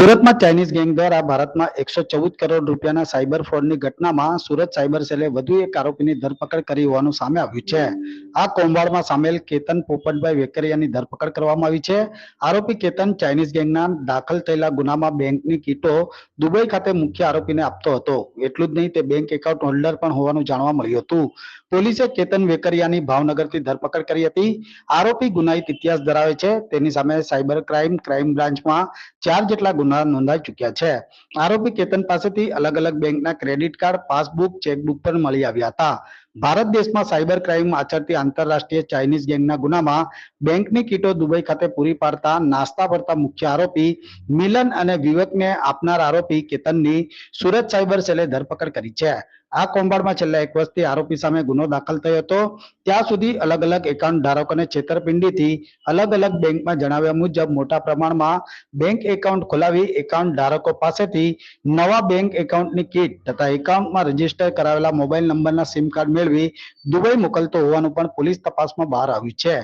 સુરતમાં Chinese gang દ્વારા ભારતમાં એકસો ચૌદ કરોડ રૂપિયાના સાયબર ફ્રોડની ઘટનામાં સુરત સાયબર સેલે વધુ એક આરોપીની ધરપકડ કરી હોવાનું સામે આવ્યું છે. આ કૌભાંડમાં સામેલ કેતન પોપટભાઈ વેકરિયાની ધરપકડ કરવામાં આવી છે. આરોપી કેતન ચાઇનીઝ ગેંગના દાખલ થયેલા ગુનામાં બેંકની કીટો દુબઈ ખાતે મુખ્ય આરોપીને આપતો હતો. એટલું જ નહીં, તે બેંક એકાઉન્ટ હોલ્ડર પણ હોવાનું જાણવા મળ્યું હતું. પોલીસે કેતન વેકરિયાની ભાવનગરથી ધરપકડ કરી હતી. આરોપી ગુનાહિત ઇતિહાસ ધરાવે છે. તેની સામે સાયબર ક્રાઇમ ક્રાઇમ બ્રાન્ચમાં ચાર જેટલા ગુના નોંધાઈ ચૂક્યા છે. આરોપી કેતન પાસેથી અલગ અલગ બેંકના ક્રેડિટ કાર્ડ, પાસબુક, ચેકબુક પણ મળી આવ્યા હતા. ભારત દેશમાં સાયબર ક્રાઇમ આચરતી આંતરરાષ્ટ્રીય ચાઇનીઝ ગેંગના ગુનામાં બેંકની કીટો દુબઈ ખાતે પૂરી પાડતા, નાસ્તા પડતા મુખ્ય આરોપી મિલન અને વિવેકને આપનાર આરોપી કેતનની સુરત સાયબર સેલે ધરપકડ કરી છે. આ કૌભાંડમાં છેલ્લા એક વર્ષથી આરોપી સામે ગુનો દાખલ થયો હતો. ત્યાં સુધી અલગ અલગ એકાઉન્ટ ધારકોને છેતરપિંડીથી અલગ અલગ બેંકમાં જણાવ્યા મુજબ મોટા પ્રમાણમાં બેંક એકાઉન્ટ ખોલાવી એકાઉન્ટ ધારકો પાસેથી નવા બેંક એકાઉન્ટની કીટ તથા એકાઉન્ટમાં રજિસ્ટર કરાવેલા મોબાઈલ નંબરના સિમ કાર્ડ મેળવી દુબઈ મોકલતો હોવાનું પણ પોલીસ તપાસમાં બહાર આવ્યું છે.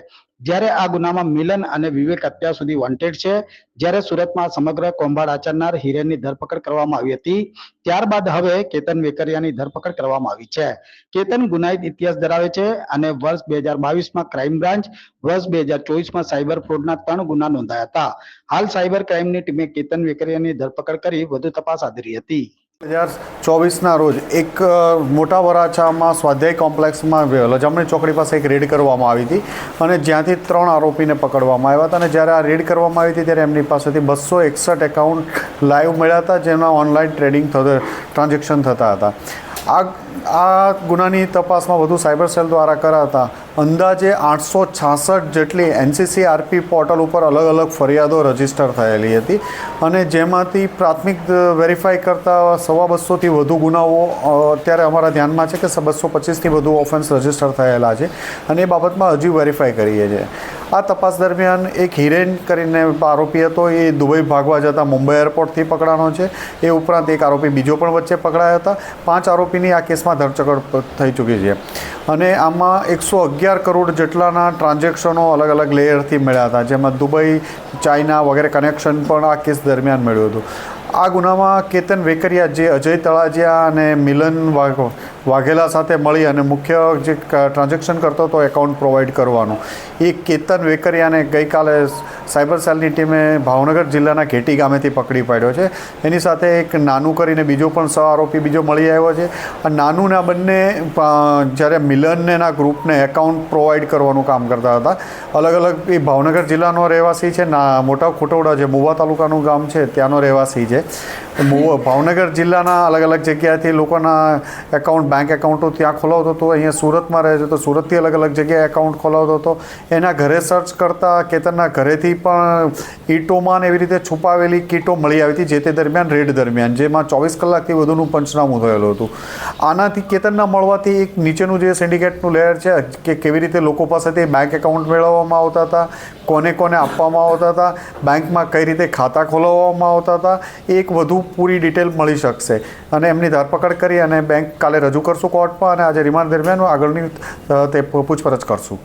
જ્યારે આ ગુનામાં મિલન અને વિવેક અત્યાર સુધી વોન્ટેડ છે, જ્યારે સુરતમાં સમગ્ર કૌભાંડ આચરનાર હિરેનની ધરપકડ કરવામાં આવી હતી, ત્યારબાદ હવે કેતન વેકરિયાની ધરપકડ કરવામાં આવી છે. કેતન ગુનાહિત ઇતિહાસ ધરાવે છે અને વર્ષ બે હજાર બાવીસમાં ક્રાઇમ બ્રાન્ચ વર્ષ બે હજાર ચોવીસમાં સાયબર ફ્રોડના ત્રણ ગુના નોંધાયા હતા. હાલ સાયબર ક્રાઇમની ટીમે કેતન વેકરિયાની ધરપકડ કરી વધુ તપાસ આદરી હતી. હજાર ચોવીસના રોજ એક મોટા વરાછામાં સ્વાધ્યાય કોમ્પ્લેક્સમાં લજામણી ચોકડી પાસે એક રેડ કરવામાં આવી હતી અને જ્યાંથી ત્રણ આરોપીને પકડવામાં આવ્યા હતા અને જ્યારે આ રેડ કરવામાં આવી હતી ત્યારે એમની પાસેથી બસો એકસઠ એકાઉન્ટ લાઈવ મળ્યા હતા જેના ઓનલાઈન ટ્રેડિંગ થતા, ટ્રાન્ઝેક્શન થતા હતા. આ આ ગુનાની તપાસમાં વધુ સાયબર સેલ દ્વારા કરાતા અંદાજે આઠસો છાસઠ જેટલી એનસીસી આરપી પોર્ટલ ઉપર અલગ અલગ ફરિયાદો રજિસ્ટર થયેલી હતી અને જેમાંથી પ્રાથમિક વેરીફાઈ કરતાં સવા બસોથી વધુ ગુનાઓ અત્યારે અમારા ધ્યાનમાં છે કે બસો પચીસથી વધુ ઓફેન્સ રજિસ્ટર થયેલા છે અને એ બાબતમાં હજી વેરીફાઈ કરીએ છીએ. આ તપાસ દરમિયાન એક હિરેન કરીને આરોપી હતો. એ દુબઈ ભાગવા જતા મુંબઈ એરપોર્ટથી પકડાનો છે. એ ઉપરાંત એક આરોપી બીજો પણ વચ્ચે પકડાયા હતા. પાંચ આરોપીની આ કેસમાં ધરપકડ થઈ ચૂકી છે. અને આમાં એકસો અગિયાર કરોડ જેટલાના ટ્રાન્ઝેક્શનો અલગ અલગ લેયરથી મળ્યા હતા. જેમાં દુબઈ, ચાઇના વગેરે કનેક્શન પણ આ કેસ દરમિયાન મળ્યું હતું. આ ગુનામાં કેતન વેકરિયા જે અજય તળાજિયા અને મિલન વાઘ વાઘેલા સાથે મળી અને મુખ્ય જે ટ્રાન્ઝેક્શન કરતો હતો એકાઉન્ટ પ્રોવાઈડ કરવાનું. એ કેતન વેકરિયાને ગઈકાલે સાયબર સેલની ટીમે ભાવનગર જિલ્લાના ઘેટી ગામેથી પકડી પાડ્યો છે. એની સાથે એક નાનું કરીને બીજો પણ સહ આરોપી બીજો મળી આવ્યો છે. આ નાનુંના બંને જ્યારે મિલનને એના ગ્રુપને એકાઉન્ટ પ્રોવાઈડ કરવાનું કામ કરતા હતા. અલગ અલગ એ ભાવનગર જિલ્લાનો રહેવાસી છે. ના, મોટા ખોટોડા જે મુવા તાલુકાનું ગામ છે, ત્યાંનો રહેવાસી છે. ભાવનગર જિલ્લાના અલગ અલગ જગ્યાએથી લોકોના એકાઉન્ટ બેંક એકાઉન્ટો ત્યાં ખોલાવતો હતો. અહીંયા સુરતમાં રહે છે તો સુરતથી અલગ અલગ જગ્યાએ એકાઉન્ટ ખોલાવતો હતો. એના ઘરે સર્ચ કરતાં કેતનના ઘરેથી પણ ઈંટોમાં એવી રીતે છુપાવેલી કીટો મળી આવી હતી, જે તે દરમિયાન રેડ દરમિયાન, જેમાં ચોવીસ કલાકથી વધુનું પંચનામું થયેલું હતું. આનાથી કેતનના મળવાથી એક નીચેનું જે સિન્ડિકેટનું લેયર છે, કે કેવી રીતે લોકો પાસેથી બેંક એકાઉન્ટ મેળવવામાં આવતા હતા, કોને કોને આપવામાં આવતા હતા બેંકમાં કઈ રીતે ખાતા ખોલાવવામાં આવતા હતા એક વધુ પૂરી ડિટેલ મળી શકશે. અને એમની ધરપકડ કરી અને બેંક કાલે રજૂ કરશું કોર્ટમાં અને આજે રિમાન્ડ દરમિયાન આગળની તે પૂછપરછ કરશું.